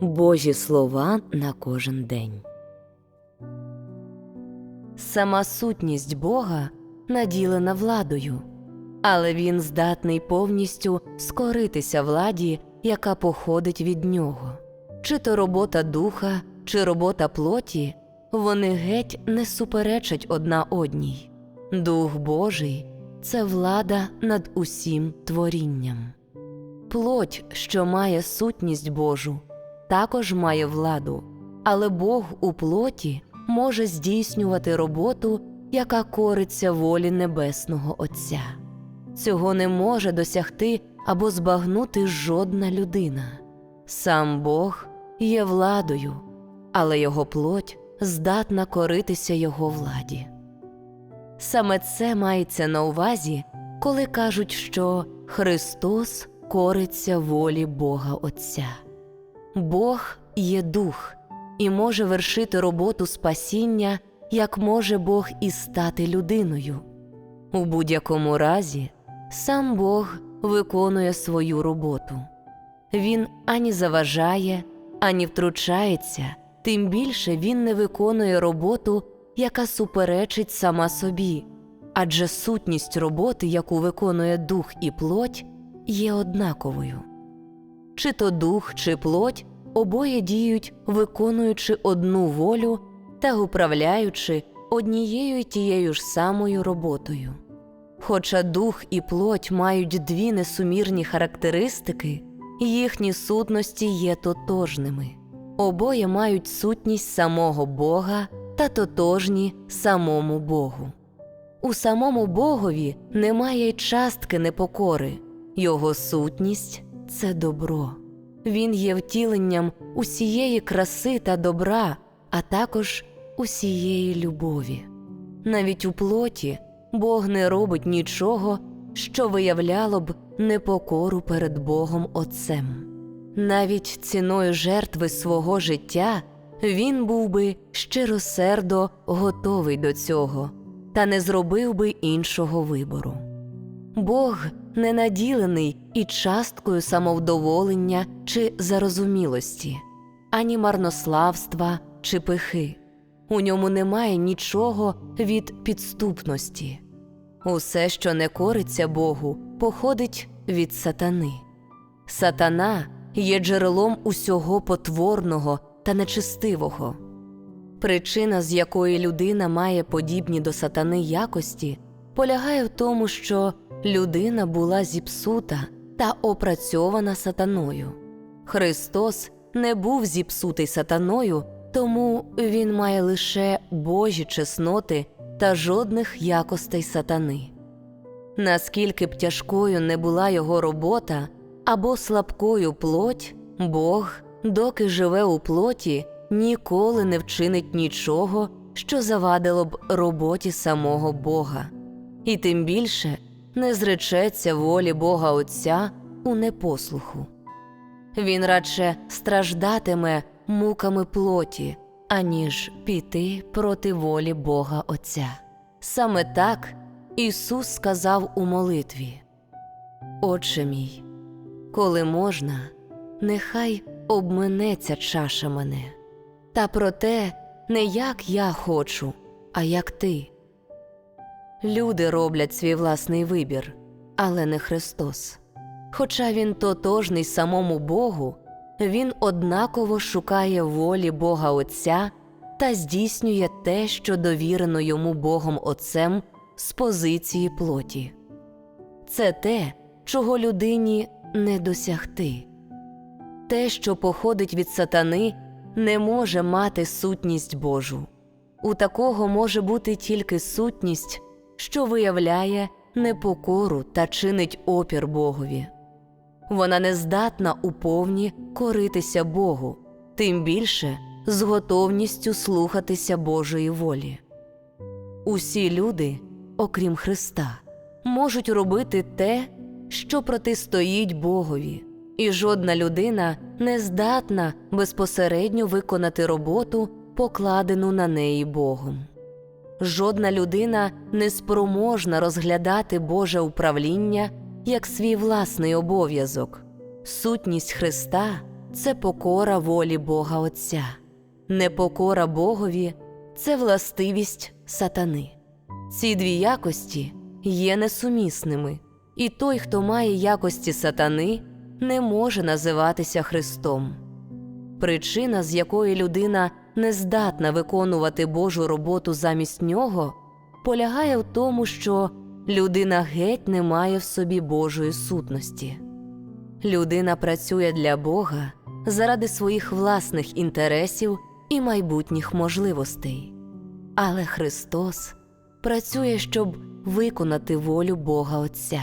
Божі слова на кожен день. Сама сутність Бога наділена владою, але він здатний повністю скоритися владі, яка походить від нього. Чи то робота духа, чи робота плоті, вони геть не суперечать одна одній. Дух Божий це влада над усім творінням. Плоть, що має сутність Божу, також має владу, але Бог у плоті може здійснювати роботу, яка кориться волі Небесного Отця. Цього не може досягти або збагнути жодна людина. Сам Бог є владою, але його плоть здатна коритися його владі. Саме це мається на увазі, коли кажуть, що Христос кориться волі Бога Отця. Бог є дух і може вершити роботу спасіння, як може Бог і стати людиною. У будь-якому разі, сам Бог виконує свою роботу. Він ані заважає, ані втручається, тим більше він не виконує роботу, яка суперечить сама собі, адже сутність роботи, яку виконує дух і плоть, є однаковою. Чи то дух, чи плоть обоє діють, виконуючи одну волю та управляючи однією й тією ж самою роботою. Хоча дух і плоть мають дві несумірні характеристики, їхні сутності є тотожними. Обоє мають сутність самого Бога та тотожні самому Богу. У самому Богові немає й частки непокори, його сутність це добро. Він є втіленням усієї краси та добра, а також усієї любові. Навіть у плоті Бог не робить нічого, що виявляло б непокору перед Богом Отцем. Навіть ціною жертви свого життя він був би щиросердо готовий до цього та не зробив би іншого вибору. Бог не наділений і часткою самовдоволення чи зарозумілості, ані марнославства чи пихи. У ньому немає нічого від підступності. Усе, що не кориться Богу, походить від сатани. Сатана є джерелом усього потворного та нечистивого. Причина, з якої людина має подібні до сатани якості, полягає в тому, що людина була зіпсута та опрацьована сатаною. Христос не був зіпсутий сатаною, тому він має лише Божі чесноти та жодних якостей сатани. Наскільки б тяжкою не була його робота або слабкою плоть, Бог, доки живе у плоті, ніколи не вчинить нічого, що завадило б роботі самого Бога, і тим більше не зречеться волі Бога Отця у непослуху. Він радше страждатиме муками плоті, аніж піти проти волі Бога Отця. Саме так Ісус сказав у молитві: Отче мій, коли можна, нехай обминеться чаша мене, та проте не як я хочу, а як ти. Люди роблять свій власний вибір, але не Христос. Хоча він тотожний самому Богу, він однаково шукає волі Бога Отця та здійснює те, що довірено йому Богом Отцем з позиції плоті. Це те, чого людині не досягти. Те, що походить від сатани, не може мати сутність Божу. У такого може бути тільки сутність, що виявляє непокору та чинить опір Богові. Вона не здатна уповні коритися Богу, тим більше з готовністю слухатися Божої волі. Усі люди, окрім Христа, можуть робити те, що протистоїть Богові, і жодна людина не здатна безпосередньо виконати роботу, покладену на неї Богом. Жодна людина не спроможна розглядати Боже управління як свій власний обов'язок. Сутність Христа це покора волі Бога Отця. Непокора Богові це властивість сатани. Ці дві якості є несумісними, і той, хто має якості сатани, не може називатися Христом. Причина, з якої людина не здатна виконувати Божу роботу замість нього, полягає в тому, що людина геть не має в собі Божої сутності. Людина працює для Бога заради своїх власних інтересів і майбутніх можливостей. Але Христос працює, щоб виконати волю Бога Отця.